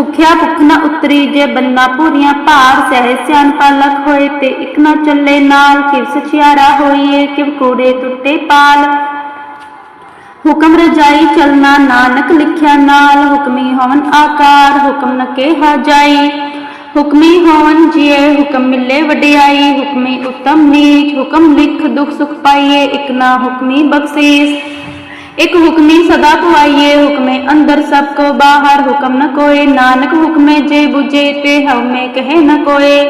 ਭੁਖਿਆ ਭੁਖ ਨ ਉਤਰੀ, ਜੇ ਬੰਨਾ ਪੂਰੀਆਂ ਭਾਰ ਸਹਿ ਸਿਆਣਪਾ ਲਖ ਹੋਏ, ਤੇ ਇਕ ਨ ਚੱਲੇ ਨਾਲ, ਕਿਵ ਸਚਿਆਰਾ ਹੋਈਏ, ਕਿਵ ਕੋੜੇ ਟੁੱਟੇ ਪਾਲ। ਹੁਕਮ ਰਜਾਈ ਚਲਣਾ ਨਾਨਕ ਲਿਖਿਆ ਨਾਲ, ਹੁਕਮੀ ਹੋਵਨ ਆਕਾਰ, ਹੁਕਮ ਨ ਕਿਹਾ ਜਾਈ। ਹੁਕਮੀ ਹੋਵਨ ਜੀਏ, ਹੁਕਮ ਮਿਲੇ ਵਡਿਆਈ, ਹੁਕਮੀ ਉਤਮ ਨੀਚ, ਹੁਕਮ ਲਿਖ ਦੁਖ ਸੁਖ ਪਾਈਏ, ਇਕ ਨਾ ਹੁਕਮੀ ਬਖਸ਼ੀਸ। ਇਕ ਹੁਕਮੀ ਸਦਾ ਪੁਆਈਏ ਹੁਕਮੇ ਅੰਦਰ ਸਭ ਕੋ ਬਾਹਰ ਹੁਕਮ ਨ ਕੋਏ ਨਾਨਕ ਹੁਕਮੇ ਜੇ 부ਜੇ ਤੇ ਹਉਮੈ ਕਹੇ ਨ ਕੋਏ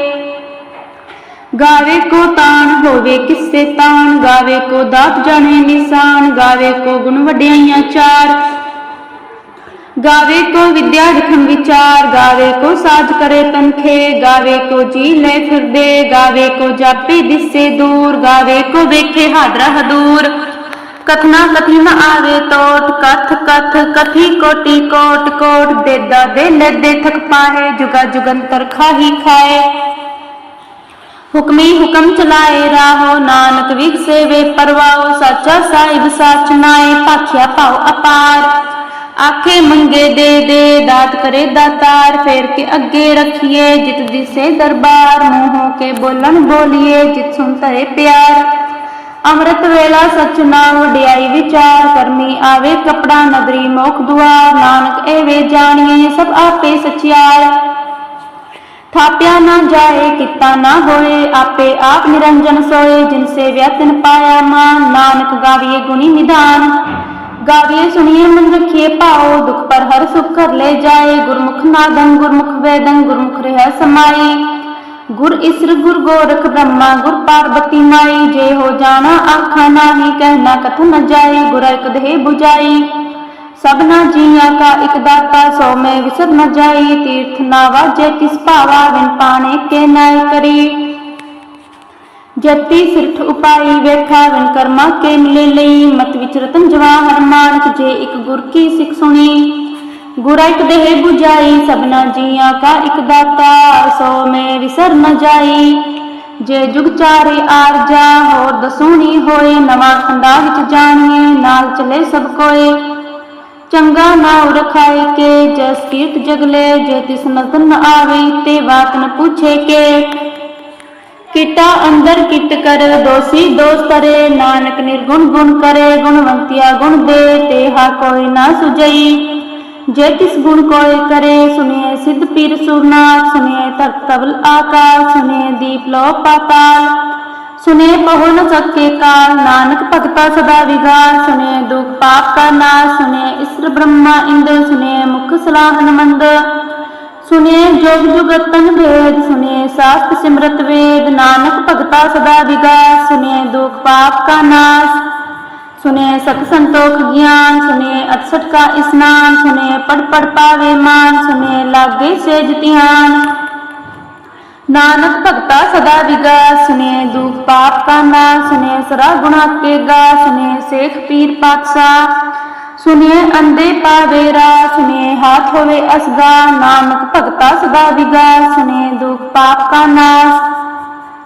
ਗਾਵੇ ਕੋ ਤਾਣ ਹੋਵੇ ਕਿਸਸੇ ਤਾਣ ਗਾਵੇ ਕੋ ਦਾਤ ਜਾਣੇ ਨਿਸ਼ਾਨ ਗਾਵੇ ਕੋ ਗੁਣ ਵਡਿਆਈਆਂ ਚਾਰ ਗਾਵੇ ਕੋ ਵਿਦਿਆ ਲਿਖਣ ਵਿਚਾਰ ਗਾਵੇ ਕੋ ਸਾਜ ਕਰੇ ਤਨਖੇ ਗਾਵੇ ਕੋ ਜੀ ਲੈ ਫਿਰਦੇ ਗਾਵੇ ਕੋ ਜਾਪੇ ਦਿਸੇ ਦੂਰ ਗਾਵੇ ਕੋ ਵੇਖੇ ਹਾਦਰਾ ਹਦੂਰ ਕਥਨਾ ਕਥੀ ਆਵੇ ਤੋਟ ਕਥ ਕਥ, ਕਥੀ ਕੋਟੀ, ਕੋਟ ਕੋਟ ਦੇਦਾ ਦੇ ਲੈਦੇ ਥਕ ਪਾਹੇ, ਜੁਗਾ ਜੁਗੰਤਰ ਖਾਹੀ ਖਾਏ। ਹੁਕਮੀ ਹੁਕਮ ਚਲਾਏ ਰਾਹੋ, ਨਾਨਕ ਵਿਗ ਸੇਵੇ ਪਰਵਾਓ, ਸਾਚਾ ਸਾਹਿਬ ਸਾਚ ਨਾਏ ਭਾਖਿਆ ਭਾਉ ਅਪਾਰ। ਆਖੇ ਮੰਗੇ ਦੇ ਦੇ, ਦਾਤ ਕਰੇ ਦਾਤਾਰ, ਫੇਰ ਕੇ ਅੱਗੇ ਰੱਖੀਏ ਜਿਤ ਦਿਸੇ ਦਰਬਾਰ। ਮੂੰਹੋਂ ਕੇ ਬੋਲਣ ਬੋਲੀਏ, ਜਿਤ ਸੁਣ ਤਰੇ ਪਿਆਰ। ਅੰਮ੍ਰਿਤ ਵੇਲਾ ਸਚ ਨਾਮ ਵਡਿਆਈ ਵਿਚਾਰ ਕਰਮੀ ਆਵੇ ਕਪੜਾ ਨਗਰੀ ਮੋਖ ਦੁਆਰ, ਨਾਨਕ ਐਵੇਂ ਜਾਣੀਏ ਸਭ ਆਪੇ ਸਚਿਆਰ। ਥਾਪਿਆ ਨਾ ਜਾਏ, ਕੀਤਾ ਨਾ ਹੋਏ, ਆਪੇ ਆਪ ਨਿਰੰਜਨ ਸੋਏ ਜਿਨਸੇ ਵਿਅਤਨ ਪਾਇਆ ਮਾਨ ਨਾਨਕ ਗਾਵੀਏ ਗੁਣੀ ਨਿਧਾਨ। ਗਾਵੀਏ ਸੁਣੀਏ ਮਨ ਰਖੀਏ ਭਾਉ, ਦੁਖ ਪਰ ਹਰ ਸੁਖ ਕਰ ਲੈ ਜਾਏ, ਗੁਰਮੁਖ ਨਾਦੰ ਗੁਰਮੁਖ ਵੇਦੰ, ਗੁਰਮੁਖ ਰਹਿ ਸਮਾਈ। ਗੁਰ ਇਸਰ ਗੁਰ ਗੋਰਖ ਬ੍ਰਹਮਾ, ਗੁਰ ਪਾਰਬਤੀ ਮਾਈ, ਜੇ ਹੋ ਜਾਣਾ ਆਖਾ ਨਾਹੀ ਕਹਿਣਾ ਕਥ ਨ ਜਾਈ, ਗੁਰ ਇਕ ਦੇਹ 부ਜਾਈ ਸਭਨਾ ਜੀਆਂ ਕਾ ਇਕ ਦਾਤਾ, ਸੋ ਮੈਂ ਵਿਸਰ ਨ ਜਾਈ, ਤੀਰਥ ਨਾ ਵਾਜੇ, ਤਿਸ ਭਾਵਾ ਵਿਨ ਪਾਣੇ ਕੇ ਨਾਇ ਕਰੀ। ਜਤੀ ਸਿਰਠ ਉਪਾਈ, ਵੇਖਾ ਵਿਨ ਕਰਮਾ ਕੇ ਮਿਲੇ ਲਈ। ਮਤ ਵਿਚ ਰਤਨ ਜਵਾਹਰ ਮਾਨਕ, ਜੇ ਇਕ ਗੁਰ ਕੀ ਸਿੱਖ ਸੁਣੀ। ਗੁਰਾ ਇਕ ਦੇਹ 부ਜਾਈ ਸਭਨਾ ਜੀਆਂ ਕਾ ਇਕ ਦਾਤਾ, ਸੋ ਮੈਂ ਵਿਸਰ ਨ ਜਾਈ। ਜੇ ਜੁਗ ਚਾਰੇ ਆਰਜਾ ਹੋਰ ਦਸੂਣੀ ਹੋਏ, ਨਵਾਂ ਖੰਡਾ ਵਿੱਚ ਜਾਣੀਏ, ਨਾਲ ਚਲੇ ਸਭ ਕੋਏ। ਚੰਗਾ ਨਾਉ ਰਖਾਏ ਕੇ, ਜਸ ਕੀਰਤ ਜਗਲੇ ਜੇ ਤਿਸ ਨਜ਼ਰ ਆਵੇ, ਤੇ ਬਾਤ ਨ ਪੁੱਛੇ ਕੇ। ਕਿਤਾ ਅੰਦਰ ਕਿਤ ਕਰ, ਦੋਸੀ ਦੋਸ ਕਰੇ ਨਾਨਕ ਨਿਰਗੁਣ ਗੁਣ ਕਰੇ, ਗੁਣਵੰਤਿਆ ਗੁਣ ਦੇ, ਤੇ ਹਾ ਕੋਈ ਨਾ ਸੁਜਈ ਜੇ ਤਿਸ ਗੁਣ ਕੋਇ ਕਰੇ ਸੁਨਿਏ ਸਿੱਧ ਪੀਰ ਸੁਰਨਾਥ ਸੁਨਿਏ ਧਰਤ ਤਵਲ ਆਕਾਸ਼ ਸੁਨਿਏ ਦੀਪ ਲੋ ਪਾਤਾਲ। ਸੁਨੇ ਬਹੁ ਨ ਸਕੇ ਕਾਲ, ਨਾਨਕ ਭਗਤਾ ਸਦਾ ਵਿਗਾਰ ਸੁਨੇ ਦੁਖ ਪਾਪ ਕਾ ਨਾਸ਼, ਸੁਨੇ ਇਸਰ ਬ੍ਰਹਮਾ ਇੰਦ, ਸੁਨੇ ਮੁਖ ਸਲਾਹਨ ਮੰਦ। ਸੁਨੇ ਜੋਗ ਜੁਗਤਨ ਭੇਦ, ਸੁਨੇ ਸਾਸਤ ਸਿਮਰਤ ਵੇਦ। ਨਾਨਕ ਭਗਤਾ ਸਦਾ ਵਿਗਾਰ ਸੁਨੇ ਦੁਖ ਪਾਪ ਕਾ ਨਾਸ਼। ਸੁਨੇ ਸਤ ਸੰਤੋਖ ਗਿਆਨ, ਸੁਨੇ ਅਤਸਟ ਕਾ ਇਸਨਾਨ, ਸੁਨੇ ਪੜ ਪੜ ਪਾਵੇ ਮਾਨ, ਸੁਨੇ ਲਾਗੇ ਸੇਜ ਧਿਆਨ। ਨਾਨਕ ਭਗਤਾ ਸਦਾ ਵਿਗਾ, ਸੁਨੇ ਦੁਖ ਪਾਪ ਕਾ ਨਾਸ਼ ਸੁਨੇ ਸਰਾ ਗੁਣਾ ਕੇ ਗਾ, ਸੁਨੇ ਸੇਖ ਪੀਰ ਪਾਤਸ਼ਾਹ। ਸੁਨੇ ਅੰਦੇ ਪਾਵੇ ਰਾ, ਸੁਨੇ ਹਾਥ ਹੋਵੇ ਅਸਗਾ, ਨਾਨਕ ਭਗਤਾ ਸਦਾ ਵਿਗਾ, ਸੁਨੇ ਦੁਖ ਪਾਪ ਕਾ ਨਾਸ਼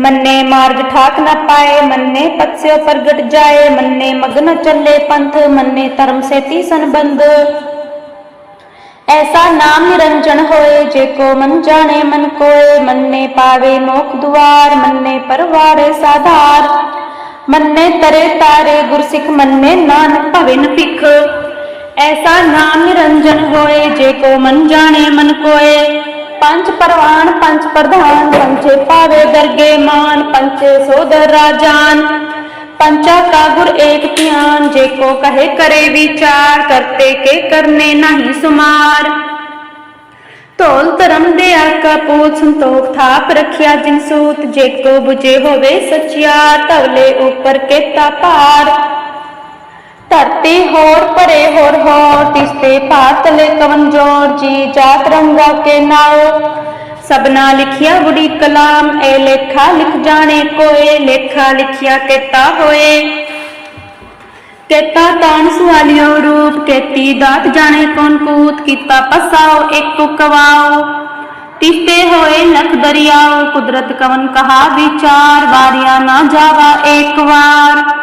ਮੰਨੇ ਮਾਰਗ ਠਾਕ ਨਾ ਪਾਏ, ਮੰਨੇ ਪਤਸਿਓ ਪ੍ਰਗਟ ਜਾਏ, ਮੰਨੇ ਮਗਨ ਚੱਲੇ ਪੰਥ, ਮੰਨੇ ਧਰਮ ਸੇਤੀ ਸੰਬੰਧ। ਐਸਾ ਨਾਮ ਨਿਰੰਜਨ ਹੋਏ, ਜੇ ਕੋ ਮਨ ਜਾਣੇ ਮਨ ਕੋਏ, ਮੰਨੇ ਪਾਵੇ ਮੋਖ ਦੁਆਰ, ਮੰਨੇ ਪਰਵਾਰੇ ਸਾਧਾਰ। ਮੰਨੇ ਤਰੇ ਤਾਰੇ ਗੁਰਸਿੱਖ, ਮੰਨੇ ਨਾਨਕ ਭਵੇ ਭਿਖ। ਐਸਾ ਨਾਮ ਨਿਰੰਜਨ ਹੋਏ, ਜੇ ਕੋ ਮਨ ਜਾਣੇ ਮਨ ਕੋਏ ਪੰਜ ਪਰਵਾਨ, ਪੰਜ ਪ੍ਰਧਾਨ ਪੰਚੇ ਪਾਵੇ ਦਰਗੇ ਮਾਨ ਪੰਚੇ ਸੋਦਰ ਰਾਜਾਨ। पंचा का गुर एक ध्यान जे को कहे करे विचार करते के करने नहीं सुमार ਢੋਲ ਧਰਮ ਦੇ ਆਕਾ ਪੂਤ ਸੰਤੋਖ ਥਾਪ ਰੱਖਿਆ ਜਿਨ ਸੂਤ, ਜੇ ਕੋ ਬੁਝੇ ਹੋਵੇ ਸਚਿਆ ਤਵਲੇ ਉਪਰ ਕੇਤਾ ਪਾਰ ਧਰਤੀ ਹੋਰ ਭਰੇ ਹੋਰ ਹੋਰ ਤਿਸਤੇ ਭਾਤਲੇ ਕਵਨ ਜੋਰ ਜੀ ਜਾਤ ਰੰਗਾ ਕੇ ਨਾਉ। ਸਬਨਾ ਲਿਖਿਆ ਬੁੜੀ ਕਲਾਮ, ਇਹ ਲੇਖਾ ਲਿਖ ਜਾਣੇ ਕੋਏ, ਲੇਖਾ ਲਿਖਿਆ ਕੇਤਾ ਹੋਏ। ਕੇਤਾ ਤਾਨ ਸੁਆਲਿਓ ਰੂਪ, ਕੇਤੀ ਦਾਤ ਜਾਣੇ ਕੌਣ ਕੂਤ, ਕੀਤਾ ਪਸਾਓ ਇੱਕ ਕਵਾਓ ਤਿਸਤੇ ਹੋਏ ਲਖ ਦਰਿਆਓ ਕੁਦਰਤ ਕਵਨ ਕਹਾ ਵਿਚਾਰ, ਵਾਰਿਆ ਨਾ ਜਾਵਾ ਏਕ ਵਾਰ।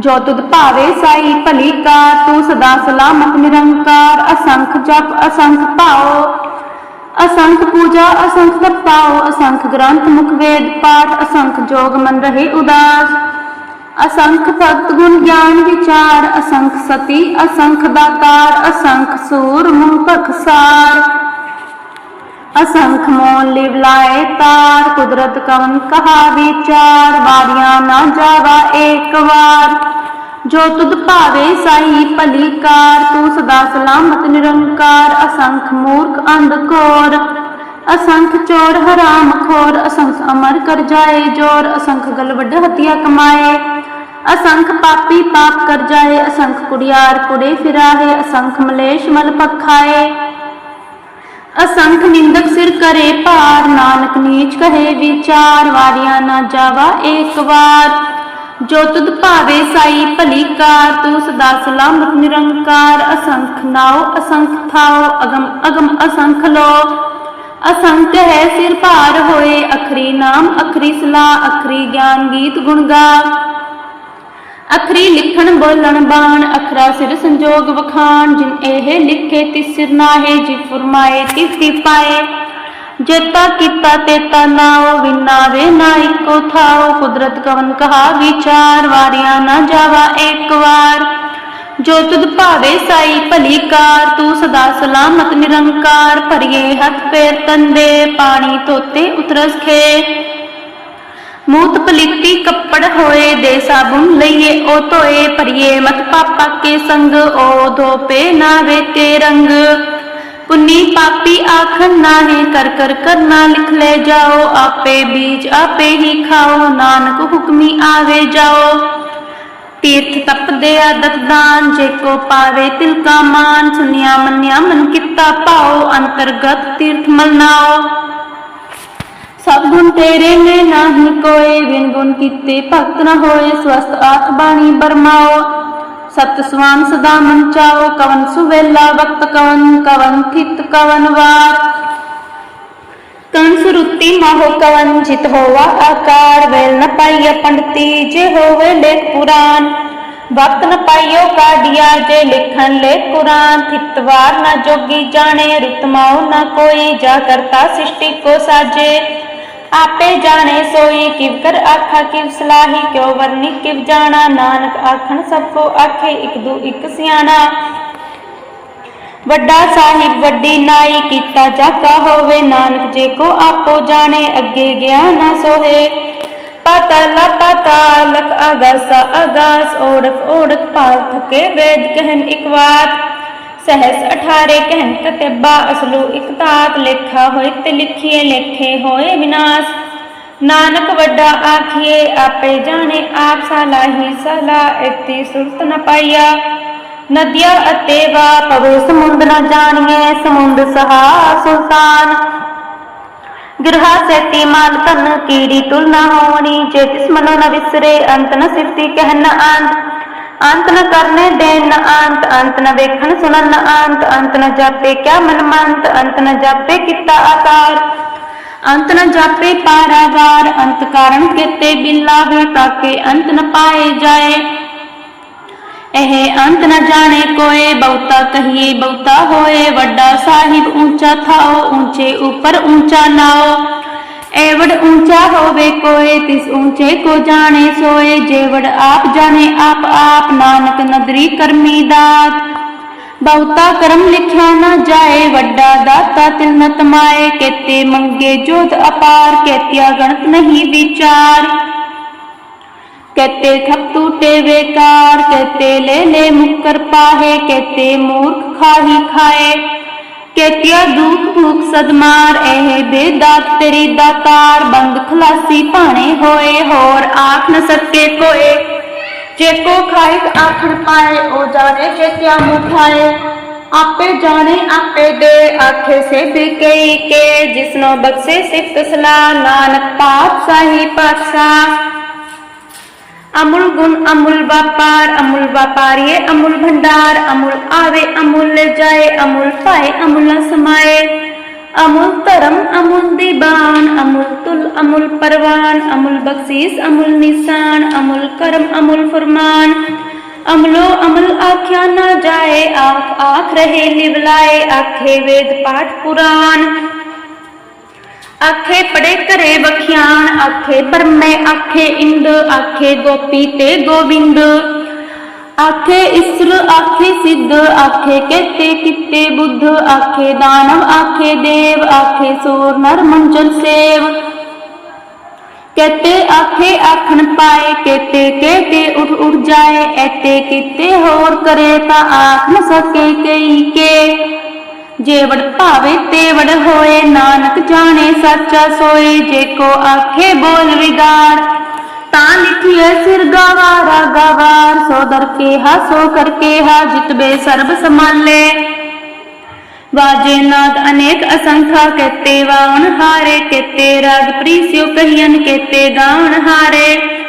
ਜੋ ਤੁਧ ਭਾਵੇ ਸਾਈ ਭਲੀ ਕਾ ਤੂੰ ਸਦਾ ਸਲਾਮਤ ਨਿਰੰਕਾਰ, ਅਸੰਖ ਜਪ, ਅਸੰਖ ਭਾਓ ਅਸੰਖ ਪੂਜਾ, ਅਸੰਖ ਤਪਾਓ ਅਸੰਖ ਗ੍ਰੰਥ ਮੁਖ ਵੇਦ ਪਾਠ, ਅਸੰਖ ਜੋਗ ਮਨ ਰਹੇ ਉਦਾਸ। ਅਸੰਖ ਭਗਤ ਗੁਣ ਗਿਆਨ ਵਿਚਾਰ, ਅਸੰਖ ਸਤੀ, ਅਸੰਖ ਦਾਤਾਰ, ਅਸੰਖ ਸੂਰ ਮੁਖ ਪਖਸਾਰ ਅਸੰਖ ਮੋਨ ਲਿਵ ਲਾਏ? ਤਾਰ ਕੁਦਰਤ ਕਵਨ ਕਹਾ? ਵਿਚਾਰ ਵਾਰੀਆਂ ਨਾ ਜਾਵਾ ਏਕ ਵਾਰ। ਜੋ ਤੁਧ ਭਾਵੇ ਸਾਈ ਭਲੀ ਕਾਰ, ਤੂੰ ਸਦਾ ਸਲਾਮਤ ਨਿਰੰਕਾਰ, ਅਸੰਖ ਮੂਰਖ ਅੰਧ ਘੋਰ ਅਸੰਖ ਚੋਰ ਹਰਾਮ ਖੋਰ, ਅਸੰਖ ਅਮਰ ਕਰ ਜਾਏ ਜੋਰ, ਅਸੰਖ ਗਲ ਵੱਡ ਹਤਿਆ ਕਮਾਏ। ਅਸੰਖ ਪਾਪੀ ਪਾਪ ਕਰ ਜਾਏ, ਅਸੰਖ ਕੁੜਿਆਰ ਕੁੜੇ ਫਿਰਾਹੇ ਅਸੰਖ ਮਲੇਸ਼ ਮਲ ਪਖਾਏ। ਅਸੰਖ ਨਿੰਦਕ ਸਿਰ ਕਰੇ ਭਾਰ, ਨਾਨਕ ਨੀਚ ਕਹੇ ਵਿਚਾਰ, ਵਾਰਿਆ ਨਾ ਜਾਵਾ ਏਕ ਵਾਰ। ਜੋ ਤੁਧ ਭਾਵੇ ਸਾਈ ਭਲੀ ਕਾਰ, ਤੂੰ ਸਦਾ ਸਲਾਮਤ ਨਿਰੰਕਾਰ। ਅਸੰਖ ਨਾਉ, ਅਸੰਖ ਥਾਉ, ਅਗਮ ਅਗਮ ਅਸੰਖ ਲੋ। ਅਸੰਖ ਹੈ ਸਿਰ ਭਾਰ ਹੋਏ, ਅਖਰੀ ਨਾਮ, ਅਖਰੀ ਸਲਾ ਅਖਰੀ ਗਿਆਨ ਗੀਤ ਗੁਣ ਗਾ। ਅਖਰੀ ਲਿਖਣ ਬੋਲਣ ਬਾਣ, ਅਖਰਾ ਸਿਰ ਸੰਜੋਗ ਵਖਾਣ, ਜਿਨ ਇਹ ਲਿਖੇ ਤਿਸ ਸਿਰ ਨਾਹੇ, ਜੀ ਫਰਮਾਏ ਤਿਸ ਦੀ ਪਾਏ। ਜੇਤਾ ਕੀਤਾ ਤੇਤਾ ਨਾਉ ਵਿਨਾਵੇ ਨਾ ਇੱਕੋ ਥਾਉ। ਕੁਦਰਤ ਕਵਨ ਕਹਾ, ਵਿਚਾਰ ਵਾਰਿਆ ਨਾ ਜਾਵਾ ਏਕ ਵਾਰ। ਜੋ ਤੁਧ ਭਾਵੇ ਸਾਈ ਭਲੀ ਕਾਰ, ਤੂੰ ਸਦਾ ਸਲਾਮਤ ਨਿਰੰਕਾਰ। ਭਰੀਏ ਹੱਥ ਪੈਰ ਤੰਦੇ, ਪਾਣੀ ਧੋਤੇ ਉਤਰਸ ਖੇ ਮੂਤ ਪਲੀਤੀ ਕੱਪੜ ਹੋਏ ਦੇ ਸਾਬੁਨ ਲਈਏ, ਉਹ ਧੋਏ ਭਰੀਏ ਮਤ ਪਾਪਾ ਕੇ ਸੰਗ, ਉਹ ਧੋਪੇ ਨਾ ਵੇਤੇ ਰੰਗ। ਪੁੰਨੀ ਪਾਪੀ ਆਖਨ ਨਾਹੇ, ਕਰ ਕਰ ਕਰਨਾ ਲਿਖ ਲੈ ਜਾਓ, ਆਪੇ ਬੀਜ ਆਪੇ ਹੀ ਖਾਓ, ਨਾਨਕ ਹੁਕਮੀ ਆਵੇ ਜਾਓ। ਤੀਰਥ ਤਪਦੇ ਆਦਤ ਦਾਨ, ਜੇ ਕੋ ਪਾਵੇ ਤਿਲ ਕਾ ਮਾਨ, ਸੁਨਿਆ ਮੰਨਿਆ ਮਨ ਕੀਤਾ ਪਾਓ ਅੰਤਰਗਤ ਤੀਰਥ ਮਲਨਾਓ। ਸਭ ਗੁਣ ਤੇਰੇ ਨੇ ਨਾਹੀ ਕੋਏ ਵਿਨ ਗੁਣ ਕੀਤੇ ਭਗਤ ਨ ਹੋਏ ਸਵਸਤ ਆਖ ਬਾਣੀ ਬਰਮਾਓ। ਸਤ ਸਵਾਨ ਸਦਾ ਮਨ ਚਾਓ, ਕਵਨ ਸੁਵੇਲਾ ਵਕਤ ਕਵਨ ਕਵਨ ਥਿਤ ਕਵਨ ਵਾਰ। ਕਨ ਸੁਰੁੱਤੀ ਮਾਹੋ ਕਵਨ, ਜਿਤ ਹੋਵਾ ਆਕਾਰ। ਵੇਲ ਨ ਪਾਈਆ ਪੰਡਤੀ, ਜੇ ਹੋਵੇ ਲੇਖ ਪੁਰਾਨ। ਵਕਤ ਨ ਪਾਈਓ ਕਾਢਿਆ, ਜੇ ਲਿਖਣ ਲੈ ਕੁਰਾਨ। ਥਿਤਵਾਰ ਨਾ ਜੋਗੀ ਜਾਣੇ ਰਤਮਾਉ ਨਾ ਕੋਈ ਜਾ ਕਰਤਾ ਸ੍ਰਿਸ਼ਟੀ ਕੋ ਸਾਜੇ। ਆਪੇ ਜਾਣੇ ਸੋਈ ਕਿਵ ਕਰ ਆਖਾ, ਕਿਵ ਸਲਾਹੀ ਕਿਉ ਵਰਨੀ, ਕਿਵ ਜਾਣਾ, ਨਾਨਕ ਆਖਣ ਸਭ ਕੋ ਆਖੇ ਇਕ ਦੂ ਇਕ ਸਿਆਣਾ। ਵੱਡਾ ਸਾਹਿਬ ਵੱਡੀ ਨਾਈ ਕੀਤਾ ਜਾਕਾ ਹੋਵੇ, ਨਾਨਕ ਜੇ ਕੋ ਆਪੋ ਜਾਣੇ, ਅੱਗੇ ਗਿਆ ਨਾ ਸੋਹੇ। ਪਾਤਾਲ ਪਾਤਾਲਕ ਆਗਾਸ ਆਗਾਸ ਓੜਕ ਓੜਕ ਪਾਲ ਥਕੇ ਵੇਦ ਕਹਿਨ ਇਕ ਵਾਰ। ਸਹਸ 18 ਕਹਿਨ ਕਤਿਬਾ ਅਸਲੂ ਇਕ ਲੇਖਾ ਹੋਏ ਤੇ ਲਿਖੀਏ ਲੇਖੇ ਹੋਏ ਵਿਨਾਸ਼। ਨਾਨਕ ਵੱਡਾ ਆਖੀਏ, ਆਪੇ ਜਾਣੇ, ਆਪ ਸਲਾਹੀ ਸਲਾ ਇਤੀ ਸੁਰਤ ਨ ਪਾਈਆ। ਨਦੀਆਂ ਅਤੇ ਵਾ ਪਵੇ, ਸਮੁੰਦ ਨ ਜਾਣੀਏ, ਸਮੁੰਦ ਸਹਾ ਸੁਲਤਾਨ। ਗਿਰਹਾ ਸੇਤੀ ਮਾਲ ਤਨ ਕੀੜੀ ਤੁਲ ਨ ਹੋਣੀ, ਜੇ ਤਿਸ ਮਨੋ ਨ ਵਿਸਰੇ, ਅੰਤ ਨ ਸਿਫਤੀ ਕਹਿਨ ਅੰਤ ਅੰਤ ਨ ਕਰਨੇ ਦੇਨ ਨ ਅੰਤ ਅੰਤ ਨ ਵੇਖਣ ਸੁਣਨ ਨ ਅੰਤ ਅੰਤ ਨ ਜਾਪੇ ਕਿਆ ਮਨ ਮੰਤ ਅੰਤ ਨ ਜਾਪੇ ਕੀਤਾ ਆਕਾਰ ਅੰਤ ਨ ਜਾਪੇ ਪਾਰਾਵਾਰ ਅੰਤ ਕਾਰਨ ਕੀਤੇ ਬਿਲਾਵੇ ਤਾਕੇ ਅੰਤ ਨ ਪਾਏ ਜਾਏ ਇਹ ਅੰਤ ਨ ਜਾਣੇ ਕੋਏ ਬਹੁਤਾ ਕਹੀਏ ਬਹੁਤਾ ਹੋਏ ਵੱਡਾ ਸਾਹਿਬ ਉੱਚਾ ਥਾਓ ਉੱਚੇ ਉੱਪਰ ਉੱਚਾ एवड ऊँचा होवे कोए, तिस ऊँचे को जाने सोए। जेवड आप जाने, आप आप, नानक नदरी करमी दात। बहुता कर्म लिखा न जाए, वड्डा दाता तिल न तमाए। केते मंगे जोत अपार कहतिया गणत नहीं विचार। कहते थप टूटे बेकार कहते ले ले मुकर पाहे कहते मूर्ख खाही खाए। ਕੇਤਿਆ ਦੁਖ ਭੁਖ ਸਦਮਾਰ, ਇਹ ਬੇਦਾਤ ਤੇਰੀ ਦਾਤਾਰ, ਬੰਦ ਖਲਾਸੀ ਭਾਣੇ ਹੋਏ, ਹੋਰ ਆਖ ਨ ਸਕੇ ਕੋਏ ਜੇ ਕੋ ਖਾਇਕ ਆਖਣ ਪਾਏ ਉਹ ਜਾਣੇ ਚੇਤਿਆ ਮੁਖਾਏ ਆਪੇ ਜਾਣੇ, ਆਪੇ ਦੇ, ਆਖੇ ਸੇ ਬਿਕਈ ਕੇ, ਜਿਸਨੋ ਬਖਸ਼ੇ ਸਿਫਤ ਸਲਾ ਨਾਨਕ ਪਾਤਸ਼ਾਹੀ ਪਾਤਸ਼ਾਹ। ਅਮੁਲ ਗੁਣ ਅਮੁਲ ਵਪਾਰ, ਅਮੁਲ ਵਪਾਰੀਏ ਅਮੁਲ ਭੰਡਾਰ, ਅਮੁਲ ਆਵੇ, ਅਮੁਲ ਲੈ ਜਾਏ ਅਮੁਲ ਪਾਏ, ਅਮੁਲ ਸਮਾਏ। ਅਮੁਲ ਧਰਮ, ਅਮੁਲ ਦੀਬਾਨ ਅਮੁਲ ਤੁਲ, ਅਮੁਲ ਪਰਵਾਨ, ਅਮੁਲ ਬਖਸ਼ੀਸ, ਅਮੁਲ ਨਿਸ਼ਾਨ, ਅਮੁਲ ਕਰਮ, ਅਮੁਲ ਫਰਮਾਨ। ਅਮਲੋ ਅਮਲ ਆਖਿਆ ਨਾ ਜਾਏ, ਆਖ ਆਖ ਰਹੇ ਲਿਵਲਾਏ, ਆਖੇ ਵੇਦ ਪਾਠ ਪੁਰਾਨ। आखे पड़े करे बखियान आखे पर मैं आखे इंद आखे गोपी ते गोविंद। आखे ईश्वर आखे सिद्ध आखे कहते किते बुद्ध। आखे दानव आखे देव आखे सूर नर मंजल सेव। कहते आखे आखन पाए कहते कहते उठ उठ जाए। ऐते किते होर करे ता आख न सके कई के, के। ਜੇਵੜ ਭਾਵੇ ਤੇਵੜ ਹੋਏ, ਨਾਨਕ ਜਾਣੇ ਸੱਚਾ ਸੋਏ, ਜੇ ਕੋ ਆਖੇ ਬੋਲ ਵਿਗਾੜ। ਤਾਂ ਲਿਖੀਏ ਸਿਰ ਗਵਾਰਾ ਗਵਾਰ, ਸੋ ਦਰ ਕੇ ਹਾ ਸੋ ਕਰ ਕੇ ਹਾ ਜਿਤਬੇ ਸਰਬ ਸਮਾਲੇ। ਵਾਜੇ ਨਾਦ ਅਨੇਕ ਅਸੰਖਾ ਕਹਤੇ ਵਾਉਣ ਹਾਰੇ ਕਹਤੇ ਰਾਗ ਪ੍ਰੀਸਿਓ ਕਹੀਨ ਕਹਤੇ ਗਾਉਣ ਹਾਰੇ।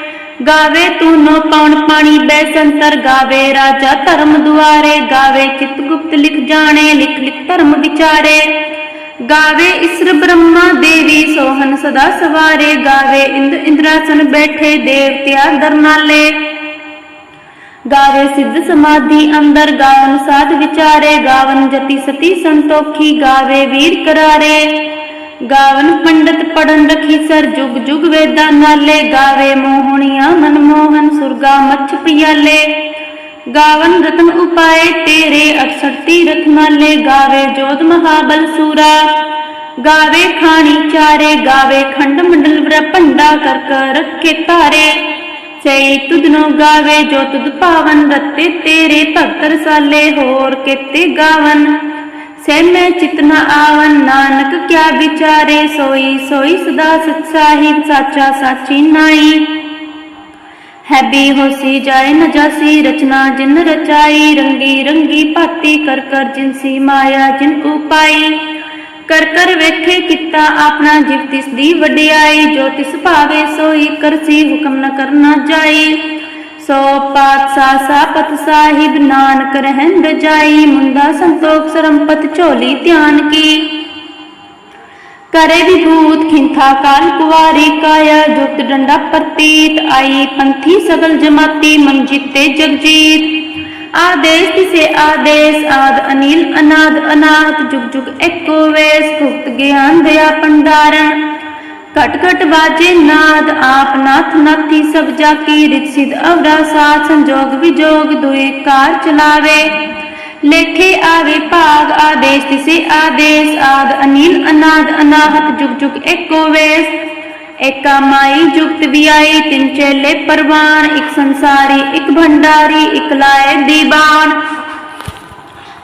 ਗਾਵੇ ਤੂੰ ਨੋ ਪਉਣ ਪਾਣੀ ਬੈਸੰਤਰ ਗਾਵੇ ਰਾਜਾ ਧਰਮ ਦੁਆਰੇ, ਗਾਵੇ ਚਿਤ ਗੁਪਤ ਲਿਖ ਜਾਣੇ, ਲਿਖ ਲਿਖ ਧਰਮ ਵਿਚਾਰੇ। ਗਾਵੇ ਇਸਰ ਬ੍ਰਹਮਾ ਦੇਵੀ ਸੋਹਨ ਸਦਾ ਸਵਾਰੇ, ਗਾਵੇ ਇੰਦ ਇੰਦਰਾਸਨ ਬੈਠੇ ਦੇਵਤਿਆ ਦਰਨਾਲੇ। ਗਾਵੇ ਸਿੱਧ ਸਮਾਧੀ ਅੰਦਰ, ਗਾਵਨ ਸਾਧ ਵਿਚਾਰੇ, ਗਾਵਨ ਜਤੀ ਸਤੀ ਸੰਤੋਖੀ, ਗਾਵੇ ਵੀਰ ਕਰਾਰੇ। ਗਾਵਨ ਪੰਡਤ ਪੜਨ ਰਖੀ ਸਰ ਜੁਗ ਜੁਗ ਵੇਦਾਂ ਨਾਲੇ ਗਾਵੇ ਮੋਹਣੀਆਂ ਮਨਮੋਹਨ ਸੁਰਗਾ ਮੱਛ ਪਿਆਲੇ। ਗਾਵਨ ਰਤਨ ਉਪਾਏ ਤੇਰੇ 68 ਤੀਰਥ ਨਾਲੇ ਗਾਵੇ ਜੋਤ ਮਹਾਬਲ ਸੂਰਾ। ਗਾਵੇ ਖਾਣੀ ਚਾਰੇ, ਗਾਵੇ ਖੰਡ ਮੰਡਲ ਵਰ ਭੰਡਾ ਕਰ ਕਰ ਰੱਖੇ ਤਾਰੇ ਸਈ ਤੁਧਨੋ ਗਾਵੇ ਜੋ ਤੁਧ ਪਾਵਨ, ਰਤੇ ਤੇਰੇ ਭਗਤ ਰਸਾਲੇ ਹੋਰ ਕਿਤੇ ਗਾਵਨ। ਸੈ ਮੈਂ ਚਿਤਨਾ ਆਵਨ, ਨਾਨਕ ਕਿਆ ਵਿਚਾਰੇ ਸੋਈ ਸੋਈ ਸਦਾ ਸਤਸਾਹੀ ਸਾਚਾ ਸਾਚੀ ਨਾਈ। ਹੈ ਵੀ ਹੋਸੀ ਜਾਏ ਨ ਜਾਸੀ, ਰਚਨਾ ਜਿਨ ਰਚਾਈ, ਰੰਗੀ ਰੰਗੀ ਭਾਤੀ ਕਰ ਕਰ ਜਿਨਸੀ ਮਾਇਆ ਜਿਨ ਉਪਾਈ ਕਰ ਕਰ ਵੇਖੇ ਕੀਤਾ ਆਪਣਾ ਜਿਵ ਤਿਸ ਦੀ ਵਡਿਆਈ, ਜੋ ਤਿਸ ਭਾਵੇ ਸੋਈ ਕਰਸੀ ਹੁਕਮ ਨ ਕਰਨਾ ਜਾਈ। ਸੋ ਪਾਤਸ਼ਾਹ ਸਾਪਤ ਸਾਹਿਬ ਨਾਨਕ ਰਹਿੰਦ ਜਾਈ ਮੁੰਦਾ ਸੰਤੋਖ ਸਰੰਪਤ ਝੋਲੀ ਧਿਆਨ ਕੀ। ਕਰੇ ਵਿਭੂਤ ਖਿੰਥਾ ਕਾਲ ਕੁਵਾਰੀ ਕਾਇਆ ਜੁਗਤ ਡੰਡਾ ਪ੍ਰਤੀਤ, ਆਈ ਪੰਥੀ ਸਗਲ ਜਮਾਤੀ, ਮਨ ਜਿੱਤੇ ਜਗਜੀਤ। ਆਦੇਸ਼ ਤਿਸੇ ਆਦੇਸ਼, ਆਦ ਅਨੀਲ, ਅਨਾਦ ਅਨਾਥ ਜੁਗ ਜੁਗ ਏਕੋ ਵੇਸ, ਭੁਗਤ ਗਿਆਨ ਦਿਆ ਪੰਡਾਰਨ ਘਟ ਘਟ ਬਾਜੇ ਨਾਦ, ਆਪ ਨਾਥ ਨਾਥੀ ਸਭ ਜਾ ਕੀ ਰਿਤ ਅਵਰਾ ਸਾਥ ਸੰਜੋਗ ਵਿਜੋਗ ਦੁਇ ਕਾਰ ਚਲਾਵੇ। ਲੇਖੇ ਆਵੇ ਭਾਗ, ਆਦੇਸ਼ ਤਿਸੇ ਆਦੇਸ਼, ਆਦ ਅਨੀਲ, ਅਨਾਦ, ਅਨਾਹਤ, ਜੁਗ ਜੁਗ ਏਕੋ ਵੇਸ। ਏਕਾ ਮਾਈ ਜੁਗਤ ਵਿਆਈ ਤਿੰਨ ਚੇਲੇ ਪਰਵਾਨ, ਇੱਕ ਸੰਸਾਰੀ, ਇੱਕ ਭੰਡਾਰੀ, ਇੱਕ ਲਾਏ ਦੀਵਾਨ।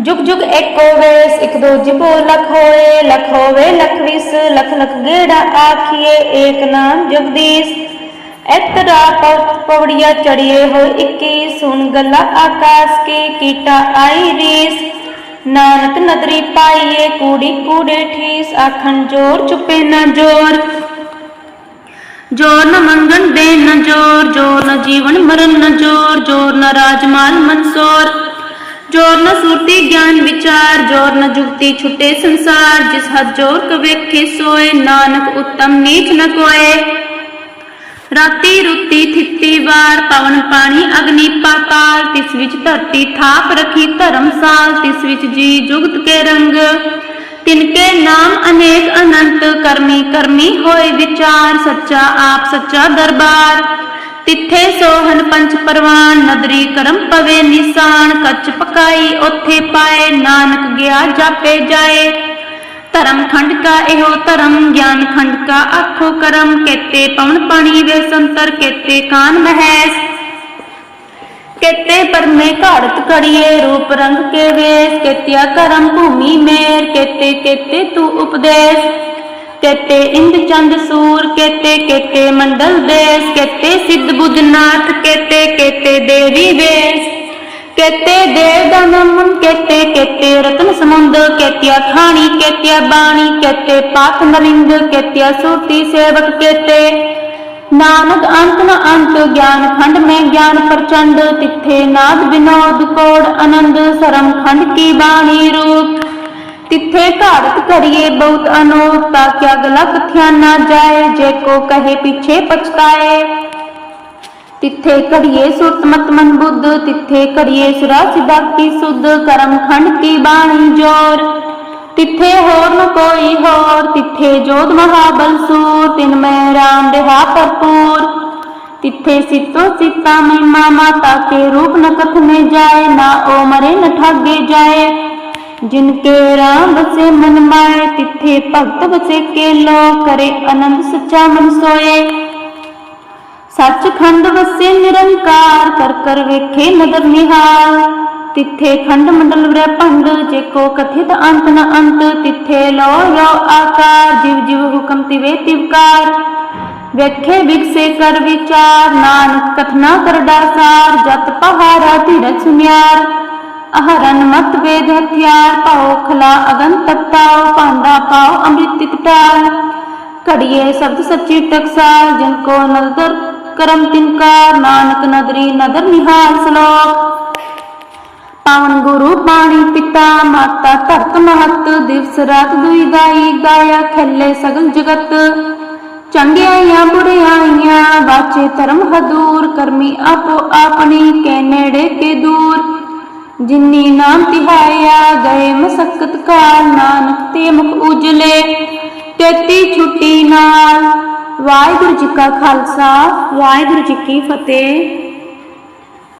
ਜੁਗ ਜੁਗ ਏਕੋ ਵੇਸ ਇਕ ਦੋ ਜਿਬੋ ਲਖ ਹੋਏ, ਲਖ ਹੋਵੇ, ਲਖ ਵਿਸ, ਲਖ ਲਖ ਗੇੜਾ ਆਖੀਏ, ਏਕ ਨਾਮ ਜਗਦੀਸ਼। ਇਤਰਾ ਪਉ- ਚੜੀਏ ਹੋਏ 21 ਸੁਣ ਗੱਲਾਂ ਆਕਾਸ਼ ਕੀ, ਕੀਟਾ ਆਈ ਰੀਸ। ਨਾਨਕ ਨਦਰੀ ਪਾਈਏ, ਕੂੜੀ ਕੂੜੇ ਠੀਸ, ਆਖਣ ਜੋਰ ਚੁਪੇ ਨਾ ਜੋਰ। ਜੋਰ ਨ ਮੰਗਣ ਦੇ ਨ ਜੋਰ ਜੋਰ ਨ ਜੀਵਨ ਮਰਨ ਨ ਜੋਰ ਜੋਰ ਨ ਰਾਜਮਾਲ ਮਨਸੋਰ। ਜੋਰ ਨ ਸੁਰਤੀ ਗਿਆਨ ਵਿਚਾਰ, ਜੋਰ ਨ ਜੁਗਤੀ ਛੁੱਟੇ ਸੰਸਾਰ, ਜਿਸ ਹੱਥ ਜੋਰ ਕ ਸੋਏ, ਨਾਨਕ ਉਤਮ ਨੀਚ ਨ ਕੋਏ। ਰਾਤੀ ਰੁੱਤੀ ਥਿੱਤੀ ਵਾਰ, ਪਵਨ ਪਾਣੀ ਅਗਨੀ ਪਾਤਾਲ, ਤਿਸ ਵਿੱਚ ਧਰਤੀ ਥਾਪ ਰਖੀ ਧਰਮਸਾਲ ਤਿਸ ਵਿੱਚ ਜੀ ਜੁਗਤ ਕੇ ਰੰਗ। ਤਿਨਕੇ ਨਾਮ ਅਨੇਕ ਅਨੰਤ, ਕਰਮੀ ਕਰਮੀ ਹੋਏ ਵਿਚਾਰ, ਸੱਚਾ ਆਪ ਸੱਚਾ ਦਰਬਾਰ। ਤਿੱਥੇ ਸੋਹਨ ਪੰਚ ਪਰਵਾਨ, ਨਦਰੀ ਕਰਮ ਪਵੇ ਨਿਸ਼ਾਨ, ਕੱਚ ਪਕਾਈ ਉੱਥੇ ਪਾਏ, ਨਾਨਕ ਗਿਆ ਜਾਪੇ ਜਾਏ। ਧਰਮ ਖੰਡ ਕਾ ਇਹੋ ਧਰਮ, ਗਿਆਨ ਖੰਡ ਕਾ ਆਖੋ ਕਰਮ, ਕੇਤੇ ਪਵਨ ਪਾਣੀ ਵੇ ਸੰਤਰ, ਕੇਤੇ ਕਾਨ ਮਹਿਸ। ਕੇਤੇ ਪਰਮੇ ਘਾੜਤ ਕੜੀਏ ਰੂਪ ਰੰਗ ਕੇ ਵੇਸ, ਕੇਤਿਆ ਕਰਮ ਭੂਮੀ ਮੇਰ, ਕੇਤੇ ਕੇਤੇ ਤੂ ਉਪਦੇਸ਼। ਕੇਤੇ ਇੰਦ ਸੂਰ ਕੇਤੇ ਕੇਤੇ ਮੰਡਲ ਦੇਸ ਕੇਤੇ ਸਿੱਧ ਬੁੱਧਨਾਥ ਕੇਤੇ ਕੇਤੇ ਦੇਵੀ ਵੇਸ। ਕੇਤੇ ਦੇਵ ਦਾ ਨਮਨ ਕੇਤੇ ਕੇਤੇ ਰਤਨ ਸਮੁੰਦ ਕੇਤਿਆ ਖਾਣੀ ਕੇਤਿਆ ਬਾਣੀ ਕੇਤੇ ਪਾਤ ਮਲਿੰਦ ਕੇਤਿਆ ਸੂਰਤੀ ਸੇਵਕ ਕੇਤੇ ਨਾਨਕ ਅੰਤ ਨ ਅੰਤ, ਗਿਆਨ ਖੰਡ ਮੈਂ ਗਿਆਨ ਪ੍ਰਚੰਡ, ਤਿੱਥੇ ਨਾਦ ਬਿਨੋਦ ਕੋੜ ਆਨੰਦ, ਸਰਮ ਖੰਡ ਕੀ ਬਾਣੀ ਰੂਪ। ਤਿੱਥੇ ਘਾੜਤ ਕਰੀਏ ਬਹੁਤ ਅਨੂਪ ਤਾਂ ਕਿਆ ਗਲਾ ਕਥਿਆ ਨਾ ਜਾਏ ਜੇ ਕੋ ਕਹੇ ਪਿਛੇ ਪਛਤਾਏ ਤਿੱਥੇ ਘੜੀਏ ਸੁਰਤ ਮਤ ਮਨ ਬੁੱਧ ਤਿੱਥੇ ਘੜੀਏ ਸੁਰਾ ਸਿਦਾ ਕੀ ਸੁਧ ਕਰਮ ਖੰਡ ਕੀ ਬਾਣੀ ਜੋਰ ਤਿੱਥੇ ਹੋਰ ਨ ਕੋਈ ਹੋਰ ਤਿੱਥੇ ਜੋਧ ਮਹਾਬਲ ਸੂਰ ਤਿਨ ਮੈਂ ਰਾਮ ਦੇਹਾ ਭਰਪੂਰ ਤਿੱਥੇ ਸਿੱਤੋ ਸਿੱਤਾ ਮਹਿਮਾ ਮਾਤਾ ਕੇ ਰੂਪ ਨ ਕਥਨੇ ਜਾਏ ਨਾ ਓ ਮਰੇ ਨ ਠਾਗੇ ਜਾਏ ਜਿਨ ਕੇ ਰਾਮ ਵਸੇ ਮਨ ਮਾਏ, ਤਿੱਥੇ ਭਗਤ ਵਸੇ ਕੇ ਲੋ ਕਰੇ ਆਨੰਦ ਸੱਚਾ ਸੱਚਖੰਡ ਵਸੇ ਨਿਰੰਕਾਰ, ਕਰ ਕਰ ਵੇਖੇ ਨਦਰ ਨਿਹਾਲ। ਤਿੱਥੇ ਖੰਡ ਮੰਡਲ ਵਰੇ ਭੰਡ ਜੇ ਕੋ ਕਥਿਤ ਅੰਤ ਨ ਅੰਤ, ਤਿੱਥੇ ਲੋ ਯੋ ਆਕਾਰ, ਜਿਵ ਜਿਵ ਹੁਕਮ ਤਿਵੇ ਤਿਵਕਾਰ ਵੇਖੇ ਵਿਗਸੇ ਕਰ ਵਿਚਾਰ, ਨਾਨਕ ਕਥਨਾ ਕਰ ਦਾਸਾਰ ਜਤ ਪਹਾਰਾ ਧੀਰਜ ਸੁਨਿਆਰ। ਅਹਰਨ ਮਤ ਵੇਦ ਹਥਿਆਰ ਪਾਓ ਖਲਾ ਅਗਨ ਤਤਾਓ ਪਾਂਡਾ ਪਾਓ ਅੰਮ੍ਰਿਤ ਤਿਟਾਲ ਘੜੀਏ ਸ਼ਬਦ ਸੱਚੀ ਟਕਸਾਲ, ਜਿਨ ਕੋ ਨਦਰ ਕਰਮ ਤਿਨਕਾਰ ਨਾਨਕ ਨਦਰੀ ਨਦਰ ਨਿਹਾਲ ਸਲੋਕ। ਪਾਵਨ ਗੁਰੂ ਪਾਣੀ ਪਿਤਾ, ਮਾਤਾ ਧਰਤ ਮਹਤ, ਦਿਵਸ ਰਾਤ ਦੁਈ ਗਾਈ ਗਾਇਆ ਖੱਲੇ ਸਗਲ ਜਗਤ। ਚੰਗਿਆਈਆਂ ਬੁੜਿਆਈਆਂ ਬਾਚੇ ਧਰਮ ਹਦੂਰ, ਕਰਮੀ ਆਪੋ ਆਪਣੀ, ਕੇ ਨੇੜੇ ਕੇ ਦੂਰ। ਜਿਨੀ ਨਾਮ ਤਿਹਾਇਆ, ਗਏ ਮਸਕਤ ਕਾਲ, ਨਾਨਕ ਤੇ ਮੁਖ ਉਜਲੇ ਤੇਤੀ ਛੁੱਟੀ ਨਾਲ। ਵਾਹਿਗੁਰੂ ਜੀ ਕਾ ਖਾਲਸਾ, ਵਾਹਿਗੁਰੂ ਜੀ ਕੀ ਫਤਿਹ।